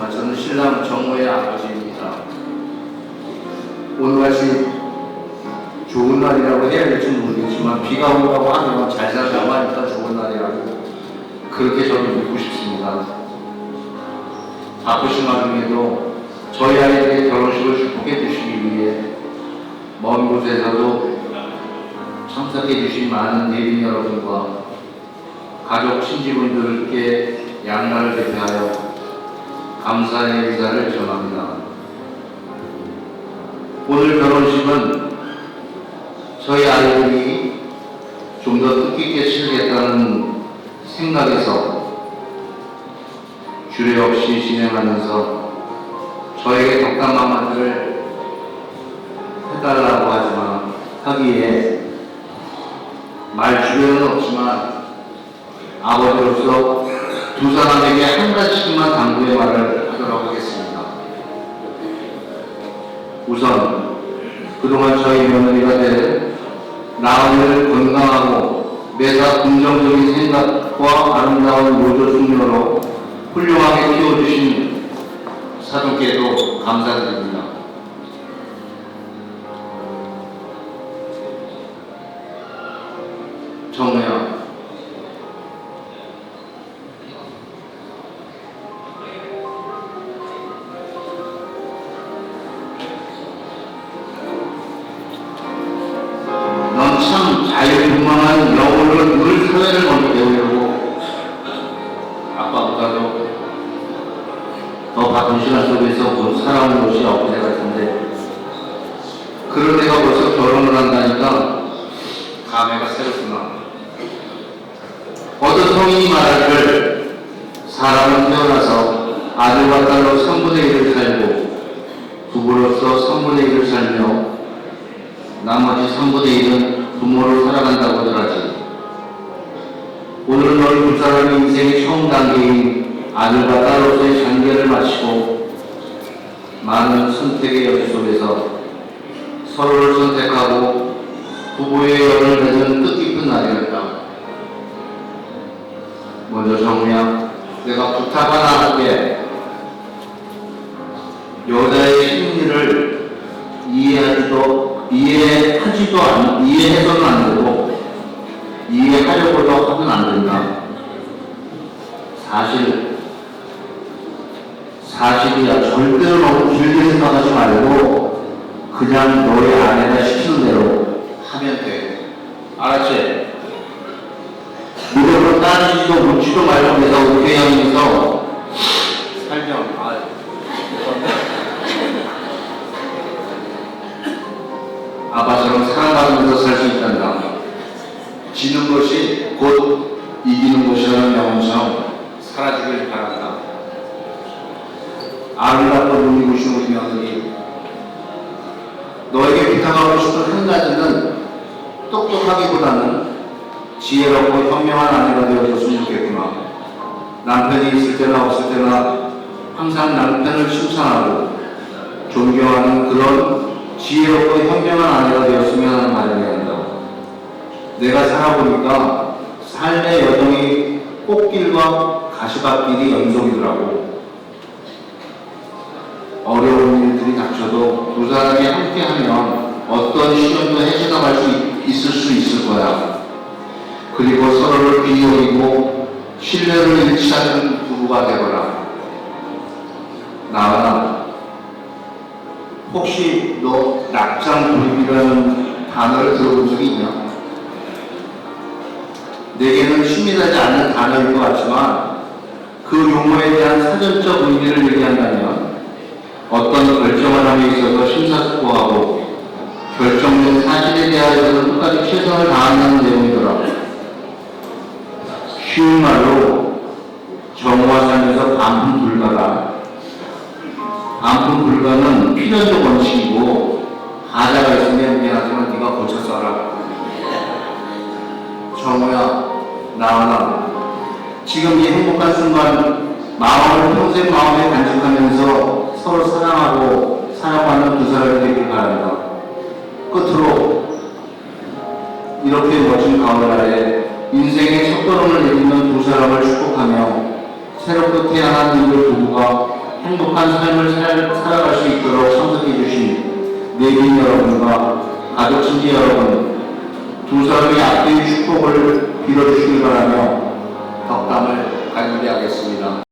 아, 저는 신랑 정모의 아버지입니다. 오늘 같이 좋은 날이라고 해야 될지 모르겠지만 비가 온다고 하면 잘 살다고 하니까 좋은 날이라고 그렇게 저는 믿고 싶습니다. 바쁘신 와중에도 저희 아이들의 결혼식을 축복해 주시기 위해 먼 곳에서도 참석해 주신 많은 예빈 여러분과 가족 친지분들께 양날을 대표하여 감사의 인사를 전합니다. 오늘 결혼식은 저희 아이들이 좀 더 뜻깊게 치르겠다는 생각에서 주례 없이 진행하면서 저에게 덕담 한마디를 해달라고 하지만 하기에 말 주변은 없지만 아버지로서 두 사람에게 한 가지씩만 당부의 말을 하도록 하겠습니다. 우선 그동안 저희 며느리가 될 나은이를 건강하고 매사 긍정적인 생각과 아름다운 모조 숙녀로 훌륭하게 키워주신 사돈께도 감사드립니다. 정우야, 사회를 먼저 배우려고 아빠보다도 더 바쁜 시간 속에서 곧 살아온 것이 어부새 같은데 그런 내가 벌써 결혼을 한다니까 감회가 새롭구나. 어떤 성인이 말하기를 사람은 태어나서 아들과 딸로 3분의 1을 살고 부부로서 3분의 1을 살며 나머지 3분의 1은 인생의 처음 단계인 아들과 딸로서의 단계를 마치고 많은 선택의 여지 속에서 서로를 선택하고 부부의 열을 맺는 뜻깊은 날이었다. 먼저 정우야, 내가 부탁 하나 할게. 여자의 심리를 이해하지도 이해하지도 않 이해해서는 안 되고 이해하려고도 하면 안 된다. 사실 사실이야 절대로 너무 길게 생각하지 말고 그냥 너의 아내가 시키는 대로 하면 돼. 알았지? 무조건 따지지도 묻지도 말고 내가 오케이 하면서 살면 아 아빠처럼 사랑받으면서 살 수 있단다. 지는 것이 곧 이기는 것이라는 명언처럼 사라지길 바란다. 아름답고 눈이 우리 며느리 너에게 부탁하고 싶은 한 가지는 똑똑하기보다는 지혜롭고 현명한 아내가 되어줬으면 좋겠구나. 남편이 있을 때나 없을 때나 항상 남편을 칭찬하고 존경하는 그런 지혜롭고 현명한 아내가 되었으면 하는 바람이 한다. 내가 살아보니까 삶의 여정이 꽃길과 가시밭길이 연속이더라고. 어려운 일들이 닥쳐도 두 사람이 함께하면 어떤 시련도 헤쳐나갈 수 있- 있을 수 있을 거야. 그리고 서로를 비여기고 신뢰를 잃지 않는 부부가 되거라. 나와나 혹시 너 낙장 불입이라는 단어를 들어본 적이 있냐? 내게는 친밀하지 않는 단어일 것 같지만 그 용어에 대한 사전적 의미를 얘기한다면 어떤 결정을 함에 있어서 심사숙고하고 결정된 사실에 대하여서는 끝까지 최선을 다한다는 내용이더라고. 쉬운 말로 정오와 삶에서 반품 불가다. 반품 불가는 필연적 원칙이고 하자가 있으면 미안하지만 네가 고쳐 써라. 정우야, 나와나. 지금 이 행복한 순간 마음을 평생 마음에 간직하면서 서로 사랑하고 사랑받는 두 사람이 되길 바랍니다. 끝으로 이렇게 멋진 가을날에 인생의 첫걸음을 내딛는 두 사람을 축복하며 새롭게 태어난 이들 부부가 행복한 삶을 살, 살아갈 수 있도록 참석해 주신 내빈 여러분과 가족 친지 여러분 두 사람의 앞뒤의 축복을 빌어주시기 바라며 덕담을 강연하겠습니다.